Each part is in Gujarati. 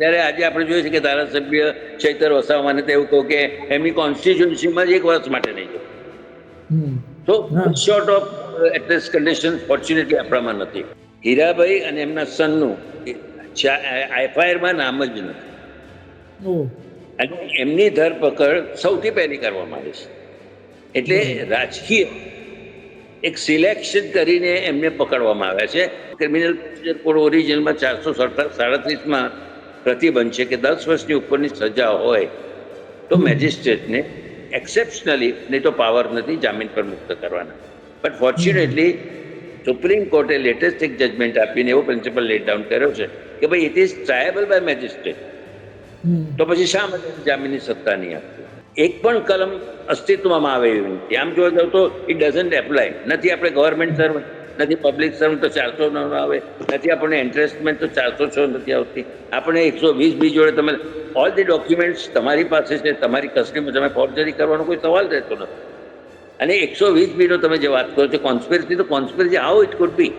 જ્યારે આજે આપણે જોઈએ છીએ કે ધારાસભ્ય ચૈતર વસાવાને તો એવું કહું કે એમની કોન્સ્ટિટ્યુન્સીમાં જ એક વર્ષ માટે નહીં જવું. તો short of at least condition fortunately આપણામાં નથી. હીરાભાઈ અને એમના સનનું એફઆઈઆરમાં નામ જ નથી. અને એમની ધરપકડ સૌથી પહેલી કરવામાં આવે છે. એટલે રાજકીય એક સિલેક્શન કરીને એમને પકડવામાં આવ્યા છે. ક્રિમિનલ પ્રોસિજર કોડ ઓરિજિનલમાં ચારસો સાડત્રીસમાં પ્રતિબંધ છે કે દસ વર્ષની ઉપરની સજા હોય તો મેજિસ્ટ્રેટને એક્સેપ્શનલી નહીં તો પાવર નથી જામીન પર મુક્ત કરવાના. બટ ફોર્ચ્યુનેટલી સુપ્રીમ કોર્ટે લેટેસ્ટ એક જજમેન્ટ આપીને એવો પ્રિન્સિપલ લેટ ડાઉન કર્યો છે કે ભાઈ it is triable by magistrate તો પછી શા માટે જામીનની સત્તા નહીં આપતી એક પણ કલમ અસ્તિત્વમાં આવે એવી નથી. આમ જોવા જાવ તો ઇટ ડઝન્ટ એપ્લાય નથી આપણે ગવર્મેન્ટ સર્વન્ટ નથી પબ્લિક સર્વન્ટ તો ચારસો ન આવે. નથી, આપણને ઇન્ટરેસ્ટમેન્ટ તો ચારસો છ નથી આવતી. આપણે એકસો વીસ બી જોડે તમે ઓલ ધી ડોક્યુમેન્ટ્સ તમારી પાસે છે, તમારી કસ્ટડીમાં તમે ફોર્જરી કરવાનો કોઈ સવાલ રહેતો નથી. અને એકસો વીસ બીનો તમે જે વાત કરો છો કોન્સ્પિરસી તો conspiracy how it could be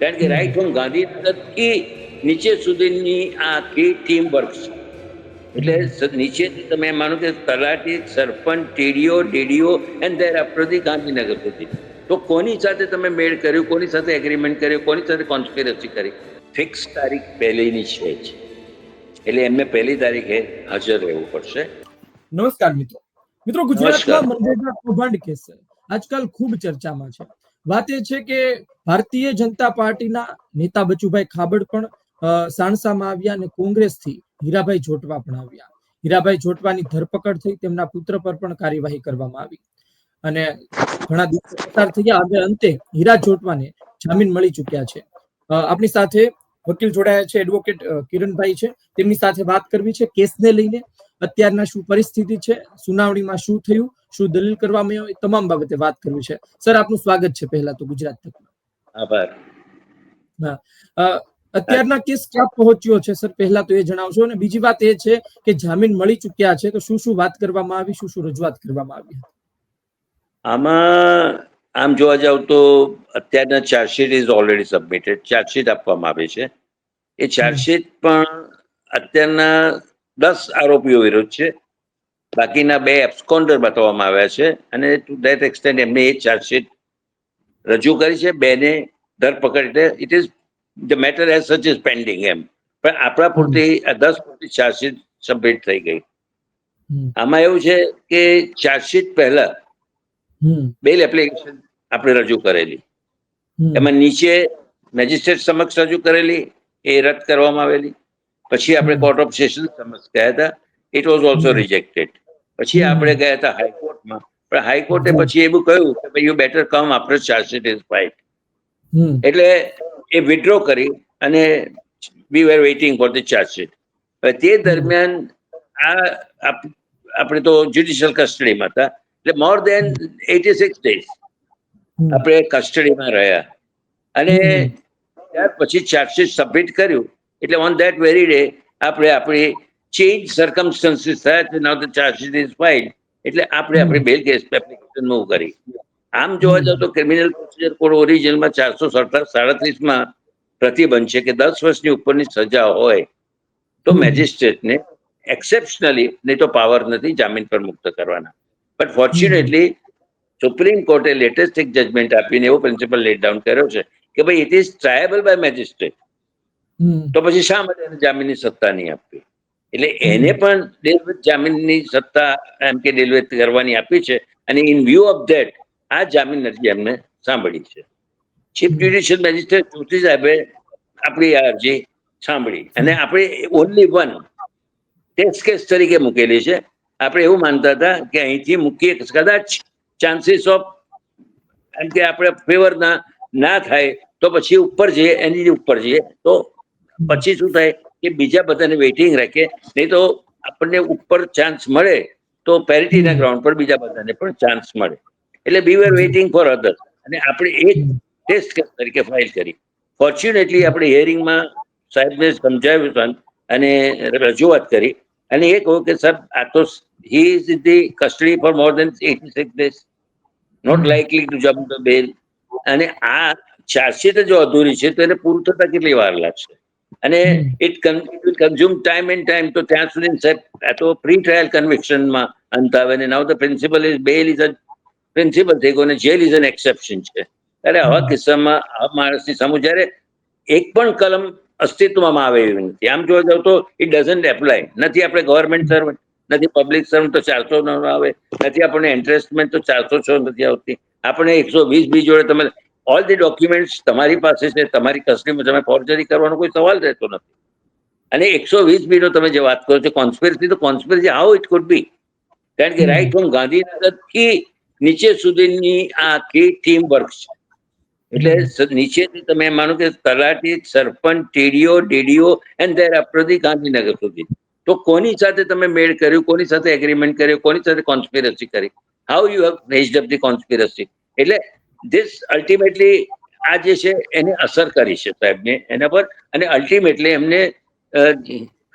કારણ કે રાઈટ ફ્રોમ ગાંધીનગરથી નીચે સુધીની આ આખી ટીમ વર્ક એટલે નીચેથી તમે માનો કે તલાટી, sarpanch TDO DDO and thereafter Gandhinagar સુધી. તો કોની સાથે તમે મેળ કર્યું કોની સાથે એગ્રીમેન્ટ કર્યું કોની સાથે કોન્સ્પિરસી કરી? ફિક્સ તારીખ પહેલીની છે. જ એટલે એમને પહેલી તારીખે હાજર રહેવું પડશે. નમસ્કાર મિત્રો. મિત્રો ગુજરાતમાં મનરેગા કૌભાંડ કેસ આજકાલ ખૂબ ચર્ચામાં છે. વાત એ છે કે ભારતીય જનતા પાર્ટીના નેતા બચુભાઈ ખાબડ પણ સાણસામાં આવ્યા અને કોંગ્રેસથી હીરાભાઈ જોટવા પણ આવ્યા. હીરાભાઈ જોટવાની ધરપકડ થઈ તેમના પુત્ર પર પણ કાર્યવાહી કરવામાં આવી. અને ઘણા દિવસો પસાર થયા હવે અંતે હીરા જોટવાને જામીન મળી ચૂક્યા છે. આપણી સાથે વકીલ જોડાયા છે એડવોકેટ કિરણભાઈ છે. તેમની સાથે વાત કરવી છે કેસને લઈને. અત્યારના શું પરિસ્થિતિ છે સુનાવણીમાં શું થયું શું દલીલ કરવામાં આવી તમામ બાબતે વાત કરવી છે. સર આપનું સ્વાગત છે પહેલા તો ગુજરાત તકમાં આભાર. અ, અત્યારના કેસ ક્યાં પહોંચ્યો છે સર? પહેલા તો એ જણાવશો. અને બીજી વાત એ છે કે જામીન મળી ચૂક્યા છે તો શું શું વાત કરવામાં આવી શું શું રજૂઆત કરવામાં આવી આમાં આમ જોવા જાવ તો અત્યારના chargesheet is already submitted chargesheet આપવામાં આવે છે. એ ચાર્જશીટ પણ અત્યારના દસ આરોપીઓ વિરુદ્ધ છે. બાકીના બે એબ્સકોન્ડર બતાવવામાં આવ્યા છે અને ટુ ધેટ એક્સટેન્ડ એમને એ ચાર્જશીટ રજૂ કરી છે. બેને ધરપકડ એટલે it is the matter as such is pending એમ. પણ આપણા પૂરતી દસ પૂરતી ચાર્જશીટ સબમિટ થઈ ગઈ. આમાં એવું છે કે ચાર્જશીટ પહેલા બેલ એપ્લિકેશન આપણે રજૂ કરેલી. એમાં નીચે મેજિસ્ટ્રેટ સમક્ષ રજૂ કરેલી એ રદ કરવામાં આવેલી. પછી આપણે કોર્ટ ઓફ સેશન સમક્ષ ગયા હતા ઇટ વોઝ ઓલ્સો રિજેક્ટેડ પછી આપણે ગયા હતા હાઈકોર્ટમાં. પણ હાઈકોર્ટે. પછી એવું કહ્યું કે ભાઈ you better come after chargesheet is filed એટલે એ વિડ્રો કરી અને we were waiting for the chargesheet હવે તે દરમિયાન આ આપ- આપણે તો જ્યુડિશિયલ કસ્ટડીમાં હતા. એટલે more than eighty six days આપણે કસ્ટડીમાં રહ્યા. અને ત્યાર પછી ચાર્જશીટ સબમિટ કર્યું. એટલે ઓન દેટ વેરી ડે આપણે આપણી ચેન્જ સર્કમસ્ટન્સીસ થયા છે. Now the chargesheet is file એટલે આપણે આપણી બેલ કેસ એપ્લિકેશન મૂવ કરી. આમ જોવા જાવ તો ક્રિમિનલ પ્રોસિજર કોડ ઓરિજિનલમાં ચારસો સાડત્રીસમાં પ્રતિબંધ છે કે દસ વર્ષની ઉપરની સજા હોય તો. મેજિસ્ટ્રેટને એક્સેપ્શનલી નહીં તો પાવર નથી જામીન પર મુક્ત કરવાના. બટ ફોર્ચ્યુનેટલી સુપ્રીમ કોર્ટે લેટેસ્ટ એક જજમેન્ટ આપીને એવો પ્રિન્સિપલ લેટ ડાઉન કર્યો છે કે ભાઈ it is triable by magistrate તો પછી શા માટે એને જામીનની સત્તા નહીં આપવી? એટલે એને પણ જામીનની સત્તા એમ કે ડેલવેટ કરવાની આપી છે અને ઇન વ્યૂ ઓફ ધેટ આ જામીન અરજી એમને સાંભળી છે. ચીફ. જ્યુડિશિયલ મેજિસ્ટ્રેટ ચૂંટણી સાહેબે આપણી આ અરજી સાંભળી. અને આપણે ઓનલી વન ટેસ્ટ કેસ તરીકે મૂકેલી છે. આપણે એવું માનતા હતા કે અહીંથી મૂકીએ કદાચ ચાન્સીસ ઓફ એમ કે આપણે ફેવર ના થાય, તો પછી ઉપર જઈએ, એની ઉપર જઈએ, તો પછી શું થાય કે બીજા બધાને વેઇટિંગ રાખે, નહીં તો આપણને ઉપર ચાન્સ મળે, તો પેરિટીના ગ્રાઉન્ડ પર બીજા બધાને પણ ચાન્સ મળે. એટલે બી વેર વેઇટિંગ ફોર અધર અને આપણે એ ટેસ્ટ તરીકે ફાઇલ કરી. ફોર્ચ્યુનેટલી આપણે હિયરિંગમાં સાહેબને સમજાવ્યું અને રજૂઆત કરી. અને એ કહું કે સર આ તો he is the custody for more than eighty six days not likely to jump the bail અને આ ચાર્જશીટ જો અધૂરી છે તો એને પૂરું થતા કેટલી વાર લાગશે? અને it consume time and time તો ત્યાં સુધી સાહેબ આ તો પ્રી ટ્રાયલ કન્વિક્શનમાં અંત આવે ને now the principle is bail is a principle થઈ ગયો અને જેલ ઇઝ એન એક્સેપ્શન છે. ત્યારે આવા કિસ્સામાં આ માણસની સામે જ્યારે એક પણ કલમ અસ્તિત્વમાં આવે એવી નથી આમ જોવા જાવ તો ઇટ ડઝન્ટ એપ્લાય નથી આપણે ગવર્મેન્ટ સર્વન્ટ નથી પબ્લિક સર્વન્ટ તો ચારસો ન આવે નથી આપણને ઇન્ટરેસ્ટમેન્ટ તો ચારસો છ નથી આવતી. આપણે એકસો વીસ બી જોડે તમે ઓલ ધી ડોક્યુમેન્ટ્સ તમારી પાસે છે તમારી કસ્ટડીમાં તમે ફોર્જરી કરવાનો કોઈ સવાલ રહેતો નથી. અને એકસો વીસ બી નો તમે જે વાત કરો છો કોન્સ્પિરસી તો conspiracy how it could be કારણ કે રાઈટ ફ્રોમ ગાંધીનગરથી નીચે સુધીની આ આખી ટીમ વર્ક છે. એટલે નીચે નીચેથી તમે માનો કે તલાટી sarpanch TDO DDO and thereafter Gandhinagar સુધી. તો કોની સાથે તમે મેળ કર્યું કોની સાથે એગ્રીમેન્ટ કર્યું કોની સાથે કોન્સ્પિરસી કરી? How you have raised up the conspiracy એટલે ધીસ અલ્ટિમેટલી આ જે છે એને અસર કરી છે સાહેબને એના પર અને અલ્ટિમેટલી એમને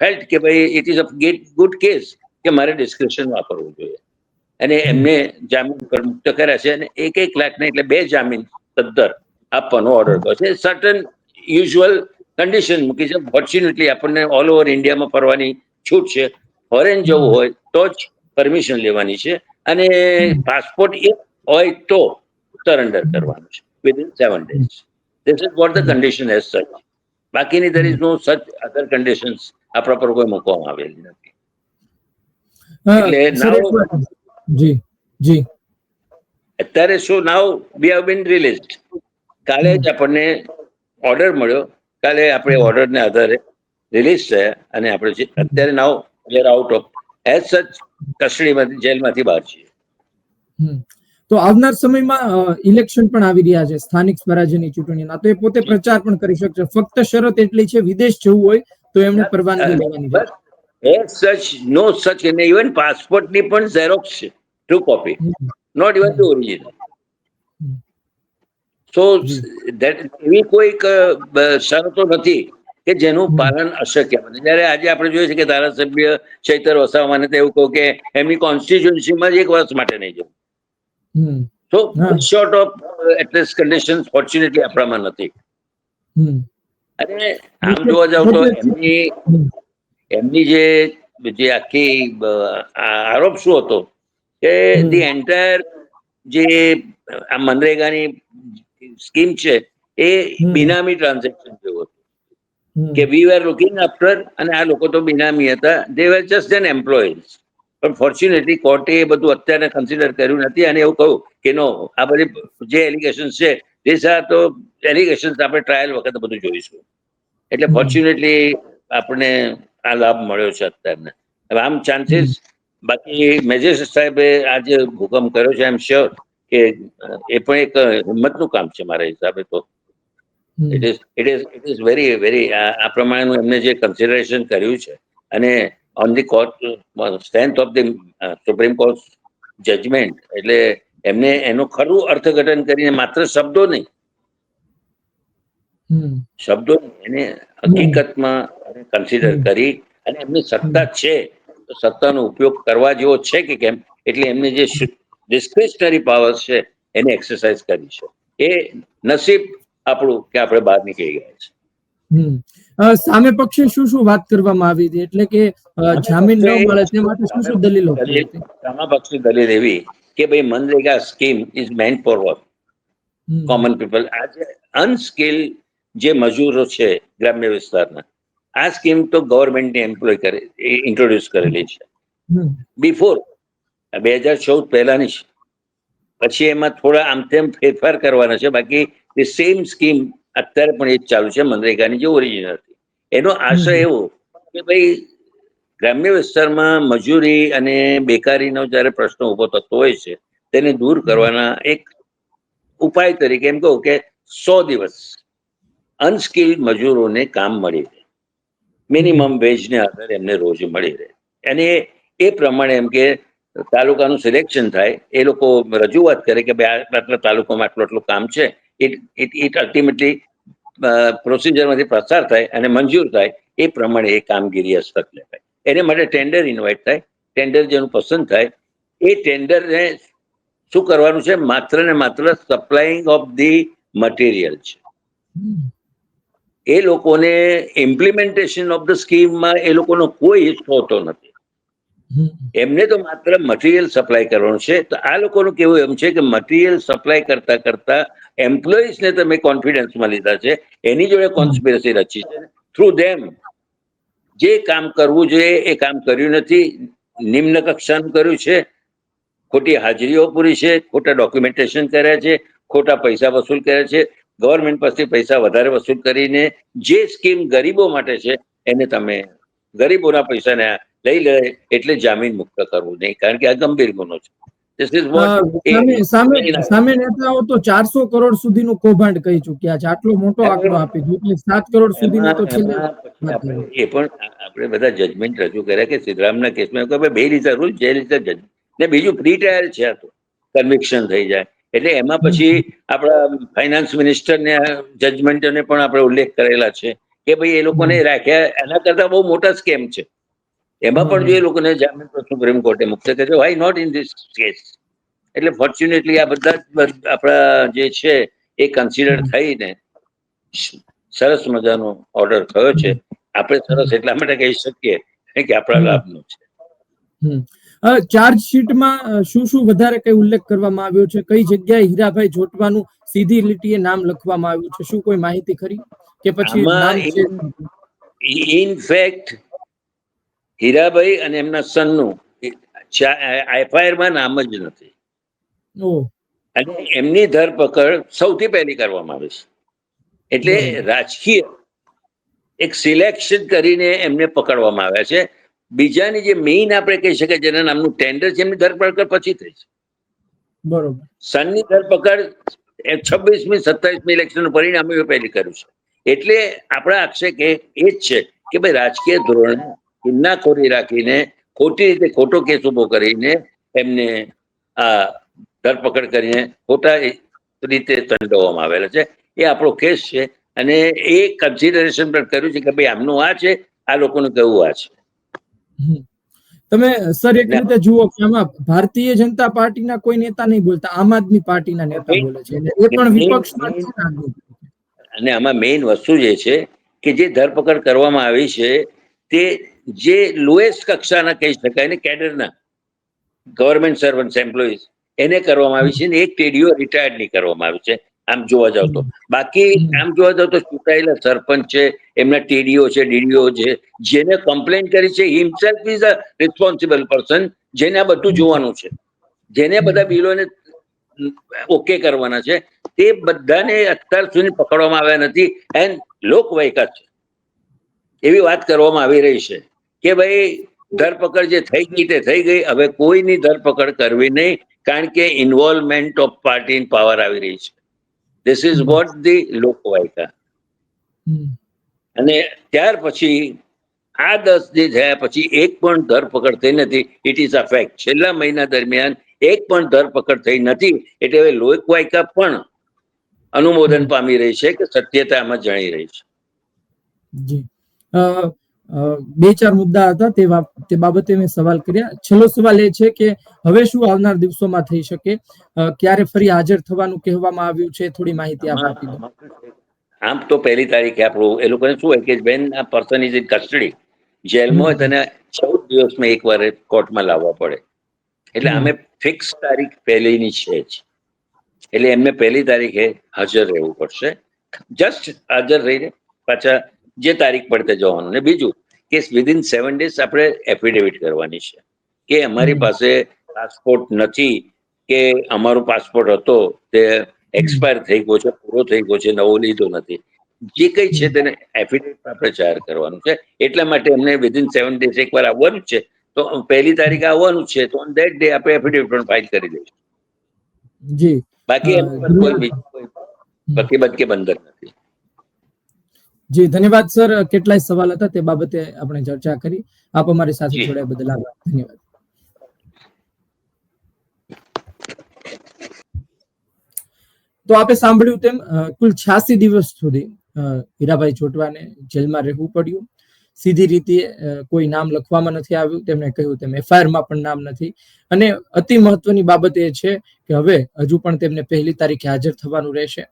ફેલ્ટ કે ભાઈ it is a get good case કે મારે ડિસ્ક્રિપ્શન વાપરવું જોઈએ. અને એમને જામીન પર મુક્ત કર્યા છે અને એક એક લાખને એટલે બે જામીન સદ્દર આપવાનો ઓર્ડર કર્યો છે. સર્ટન યુઝ્યુઅલ કન્ડિશન મૂકી છે. ફોર્ચ્યુનેટલી આપણને ઓલ ઓવર ઇન્ડિયામાં ફરવાની છૂટ છે. ફોરેન જવું હોય તો જ પરમિશન લેવાની છે. અને પાસપોર્ટ એક હોય તો સરેન્ડર કરવાનું છે. Within seven days this is what the condition as such બાકીની દર ઇઝ નો સચ અધર કન્ડિશન્સ આપણા પર કોઈ મૂકવામાં આવેલી નથી. એટલે જી જી. અત્યારે શું નાવ વી હેવ બીન રિલીઝડ કાલે જ આપણને ઓર્ડર મળ્યો. કાલે આપણે ઓર્ડર ને આધારે રિલીઝ થયા અને આપણે અત્યારે now we out of as such કસ્ટડીમાંથી જેલમાંથી બહાર છીએ. તો આવનાર સમયમાં ઇલેક્શન પણ આવી રહ્યા છે સ્થાનિક સ્વરાજ્યની ચૂંટણીના. તો એ પોતે પ્રચાર પણ કરી શકશે. ફક્ત શરત એટલી છે વિદેશ જવું હોય તો એમને પરવાનગી લેવાની સચ નો સચ અને ઇવન પાસપોર્ટની પણ ઝેરોક્સ છે two copy. Not even the original so that એવી કોઈક શરતો નથી કે જેનું પાલન અશક્ય બને. જ્યારે આજે આપણે જોઈએ છે કે ધારાસભ્ય ચૈતર વસાવાને તો એવું કહું કે એમની કોન્સ્ટિટ્યુન્સીમાં જ એક વર્ષ માટે નહીં જવું. તો so short of at least condition fortunately આપણામાં નથી. અને આમ જોવા જાવ તો એમની એમની જે જે આખી આરોપ શું હતો? કે ધી એન્ટાયર જે આ મનરેગાની સ્કીમ છે એ બિનામી ટ્રાન્ઝેક્શન જેવું હતું. કે વી આર લુકિંગ આફ્ટર અને આ લોકો તો બિનામી હતા. They were just an employees પણ ફોર્ચ્યુનેટલી કોર્ટે એ બધું અત્યારે કન્સિડર કર્યું નથી અને એવું કહ્યું કે નો આ બધી જે એલિગેશન છે તે તો એલિગેશન આપણે ટ્રાયલ વખતે બધું જોઈશું. એટલે ફોર્ચ્યુનેટલી આપણે આ લાભ મળ્યો છે અત્યારને. હવે આમ ચાન્સીસ બાકી મેજિસ્ટ્રેટ સાહેબે આજે હુકમ કર્યો છે એમ શ્યોર કે એ પણ એક હિંમતનું કામ છે મારા હિસાબે તો. It is it is it is very very આ પ્રમાણેનું એમને જે કન્સિડરેશન કર્યું છે અને on the court strength of the supreme court judgment એટલે એમને એનું ખરું અર્થઘટન કરીને માત્ર શબ્દો નહીં. શબ્દો નહીં, એને હકીકતમાં કન્સિડર કરી અને એમની સત્તા છે. સત્તાનો ઉપયોગ કરવા જેવો છે કે કેમ? એટલે એમને જે ડિસ્ક્રિશનરી પાવર છે એને એક્સરસાઇઝ કરી છે. એ નસીબ આપણું કે આપણે બહાર નીકળી ગયા છે. સામે પક્ષે શું શું વાત કરવામાં આવી હતી? એટલે કે જામીન ન મળે તે માટે શું શું દલીલો સામા પક્ષની દલીલ એવી કે ભાઈ MNREGA scheme is meant for work common people આજે અનસ્કિલ જે મજૂરો છે ગ્રામ્ય વિસ્તારના આ સ્કીમ તો ગવર્મેન્ટને એમ્પ્લોય કરે ઇન્ટ્રોડ્યુસ કરેલી છે. બિફોર બે હજાર ચૌદ પહેલાની છે. પછી એમાં થોડા આમ તેમ ફેરફાર કરવાના છે. બાકી તે સેમ સ્કીમ અત્યારે પણ એ જ ચાલુ છે મનરેગાની જે ઓરિજિનલ હતી. એનો આશય એવો કે ભાઈ ગ્રામ્ય વિસ્તારમાં મજૂરી અને બેકારીનો જ્યારે પ્રશ્ન ઊભો થતો હોય છે તેને દૂર કરવાના એક ઉપાય તરીકે એમ કહું કે સો દિવસ અનસ્કિલ મજૂરોને કામ મળી. મિનિમમ વેજને આધારે એમને રોજ મળી રહે. અને એ પ્રમાણે એમ કે તાલુકાનું સિલેક્શન થાય, એ લોકો રજૂઆત કરે કે ભાઈ આટલા તાલુકામાં આટલું આટલું કામ છે ઇટ ઇટ ઇટ અલ્ટિમેટલી પ્રોસિજરમાંથી પસાર થાય અને મંજૂર થાય, એ પ્રમાણે એ કામગીરી હસ્તક લેવાય. એને માટે ટેન્ડર ઇન્વાઇટ થાય ટેન્ડર જેનું પસંદ થાય, એ ટેન્ડરને શું કરવાનું છે? માત્ર ને માત્ર સપ્લાયિંગ ઓફ ધી મટીરિયલ છે. એ લોકોને ઇમ્પ્લિમેન્ટેશન ઓફ ધ સ્કીમમાં એ લોકોનો કોઈ હિસ્સો હોતો નથી. એમને તો માત્ર મટીરિયલ સપ્લાય કરવાનું છે. તો આ લોકોનું કેવું એમ છે કે મટીરિયલ સપ્લાય કરતા કરતા એમ્પ્લોઈઝને તમે કોન્ફિડન્સમાં લીધા છે. એની જોડે કોન્સ્પિરસી રચી છે. થ્રુ ધેમ જે કામ કરવું જોઈએ એ કામ કર્યું નથી. નિમ્ન કક્ષાનું કર્યું છે. ખોટી હાજરીઓ પૂરી છે. ખોટા ડોક્યુમેન્ટેશન કર્યા છે. ખોટા પૈસા વસૂલ કર્યા છે. ગવર્મેન્ટ પાસેથી પૈસા વધારે વસૂલ કરીને જે સ્કીમ ગરીબો માટે છે એને તમે ગરીબોના પૈસાને લઈ લે એટલે જામીન મુક્ત કરવું નહીં કારણ કે આ ગંભીર ગુનો છે. સામે નેતાઓ તો ચારસો કરોડ સુધીનું કૌભાંડ કહી ચુક્યા છે. આટલો મોટો આંકડો આપી એટલે સાત કરોડ સુધીનું તો છેલ્લે એ પણ આપણે બધા જજમેન્ટ રજૂ કર્યા કે સિદ્ધરામના કેસમાં બે રીતે રૂલ જે રીતે જજ ને બીજું પ્રી ટ્રાયલ છે આ તો. કન્વિક્શન થઈ જાય. એટલે એમાં પછી આપણા ફાઇનાન્સ મિનિસ્ટરને જજમેન્ટને પણ આપણે ઉલ્લેખ કરેલા છે કે ભાઈ એ લોકોને રાખ્યા એના કરતા બહુ મોટા સ્કેમ છે. એમાં પણ જો એ લોકોને જામીન પર સુપ્રીમ કોર્ટે મુક્ત કર્યો why not in this case એટલે ફોર્ચ્યુનેટલી આ બધા આપણા જે છે એ કન્સિડર થઈને સરસ મજાનો ઓર્ડર થયો છે. આપણે સરસ એટલા માટે કહી શકીએ કે આપણા લાભનો છે. હમ. ચાર્જશીટમાં શું શું વધારે કઈ ઉલ્લેખ કરવામાં આવ્યો છે? કઈ જગ્યાએ હીરાભાઈ જોટવાનું સીધી લીટીએ નામ લખવામાં આવ્યું છે? શું કોઈ માહિતી ખરી? કે પછી આમાં નામ છે? ઇન ફેક્ટ હીરાભાઈ અને એમના સનનું એફઆઈઆરમાં નામ જ નથી. અને એમની ધરપકડ સૌથી પહેલી કરવામાં આવે છે. એટલે રાજકીય એક સિલેક્શન કરીને એમને પકડવામાં આવ્યા છે. બીજાની જે મેઇન આપણે કહી શકાય જેના નામનું ટેન્ડર છે એમની ધરપકડ પછી થઈ છે. બરોબર. સનની ધરપકડ છવ્વીસમી સત્તાવીસમી ઇલેક્શન પરિણામ એ પહેલી કર્યું છે. એટલે આપણા આક્ષેપ એ એ જ છે કે ભાઈ રાજકીય ધોરણે ખોરી રાખીને ખોટી રીતે ખોટો કેસ ઊભો કરીને એમને આ ધરપકડ કરીને ખોટા રીતે સંડોવવામાં આવેલા છે. એ આપણો કેસ છે અને એ કન્સિડરેશન પણ કર્યું છે કે ભાઈ આમનું આ છે આ લોકોનું કહેવું આ છે. તમે સર એક રીતે જુઓ કે આમાં ભારતીય જનતા પાર્ટીના કોઈ નેતા નહીં બોલતા આમ આદમી પાર્ટીના નેતા બોલે છે. એ પણ વિપક્ષમાં. અને આમાં મેઇન વસ્તુ જે છે કે જે ધરપકડ કરવામાં આવી છે તે જે લોએસ્ટ કક્ષાના કહી શકાય ને કેડરના ગવર્મેન્ટ સર્વન્ટ એમ્પ્લોઈઝ એને કરવામાં આવી છે ને એક ટેડીઓ રિટાયર્ડની કરવામાં આવી છે. આમ જોવા જાવ તો. બાકી આમ જોવા જાવ તો ચૂંટાયેલા સરપંચ છે એમના ટીડીઓ છે ડીડીઓ છે જેને કમ્પ્લેન કરી છે himself is a responsible person જેને આ બધું જોવાનું છે. જેને બધા બિલોને ઓકે કરવાના છે તે બધાને અત્યાર સુધી પકડવામાં આવ્યા નથી એન્ડ લોકવાયકા છે. એવી વાત કરવામાં આવી રહી છે કે ભાઈ ધરપકડ જે થઈ ગઈ તે થઈ ગઈ હવે કોઈની ધરપકડ કરવી નહીં કારણ કે involvement of party in power આવી રહી છે. ધીસ ઇઝ વોટ ધી લોકવાયકા. અને ત્યાર પછી આ દસ જે થયા પછી એક પણ ધરપકડ થઈ નથી. ઇટ ઇઝ અ ફેક્ટ છેલ્લા મહિના દરમિયાન એક પણ ધરપકડ થઈ નથી. એટલે હવે લોકવાયકા પણ અનુમોદન પામી રહી છે કે સત્યતા આમાં જણી રહી છે. જી. બે ચાર મુદ્દા હતા તે તે બાબતે મેં સવાલ કર્યા. છેલ્લો સવાલ એ છે કે હવે શું આવનાર દિવસોમાં થઈ શકે? ક્યારે ફરી હાજર થવાનું કહેવામાં આવ્યું છે? થોડી માહિતી આપ આપી દો. આમ તો પહેલી તારીખે આપણું એ લોકોને શું હોય કે બેન આ પર્સન ઇઝ ઇન કસ્ટડી જેલમાં હોય તેને ચૌદ દિવસમાં એક વાર કોર્ટમાં લાવવા પડે. એટલે. અમે ફિક્સ તારીખ પહેલીની છે જ. એટલે એમને પહેલી તારીખે હાજર રહેવું પડશે. જસ્ટ હાજર રહીને પાછા જે તારીખ પડતે જવાનું ને બીજું કે વિધિન સેવન ડેઝ આપણે એફિડેવિટ કરવાની છે. કે અમારી પાસે પાસપોર્ટ નથી કે અમારો પાસપોર્ટ હતો તે એક્સપાયર થઈ ગયો છે પૂરો થઈ ગયો છે નવો લીધો નથી. જે કઈ છે તેને એફિડેવિટ આપણે જાહેર કરવાનું છે. એટલા માટે અમને વિધિન સેવન ડેઝ એકવાર આવવાનું છે. તો પહેલી તારીખે આવવાનું છે. તો ઓન દેટ ડે આપણે એફિડેવિટ પણ ફાઇલ કરી દઈશું. જી. બાકી બાકી બંધન નથી. જી ધન્યવાદ સર. કેટલાય સવાલ હતા તે બાબતે આપણે ચર્ચા કરી. આપ અમારી સાથે. જોડાયા બદલ આભાર. ધન્યવાદ. તો આપે સાંભળ્યું તેમ કુલ છ્યાસી દિવસ સુધી હીરાભાઈ ચોટવાને જેલમાં રહેવું પડ્યું. સીધી રીતે કોઈ નામ લખવામાં નથી આવ્યું. તેમણે કહ્યું તેમ એફઆઈઆરમાં પણ નામ નથી. અને અતિ મહત્વની બાબત એ છે કે હવે હજુ પણ તેમને પહેલી તારીખે હાજર થવાનું રહેશે.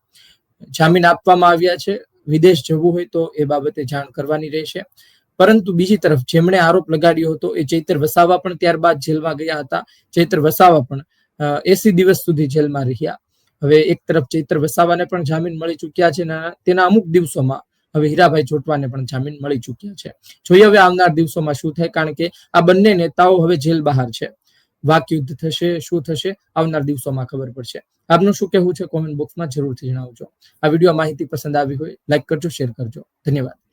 જામીન આપવામાં આવ્યા છે. વિદેશ જવું હોય તો એ બાબતે જાણ કરવાની રહેશે. પરંતુ બીજી તરફ જેમણે આરોપ લગાડ્યો હતો એ ચૈતર વસાવા પણ ત્યારબાદ જેલમાં ગયા હતા. ચૈતર વસાવા પણ એસી દિવસ સુધી જેલમાં રહ્યા. હવે એક તરફ ચૈતર વસાવાને પણ જામીન મળી ચુક્યા છે તેના અમુક દિવસોમાં હવે હીરાભાઈ જોટવાને પણ જામીન મળી ચુક્યા છે. જોઈએ હવે આવનાર દિવસોમાં શું થાય, કારણ કે આ બંને નેતાઓ હવે જેલ બહાર છે. વાકયુદ્ધ થશે, શું થશે, આવનાર દિવસોમાં ખબર પડશે. આપનું શું કહેવું છે? કોમેન્ટ બોક્સમાં જરૂરથી જણાવજો. આ વીડિયો માહિતી પસંદ આવી હોય લાઈક કરજો શેર કરજો. ધન્યવાદ.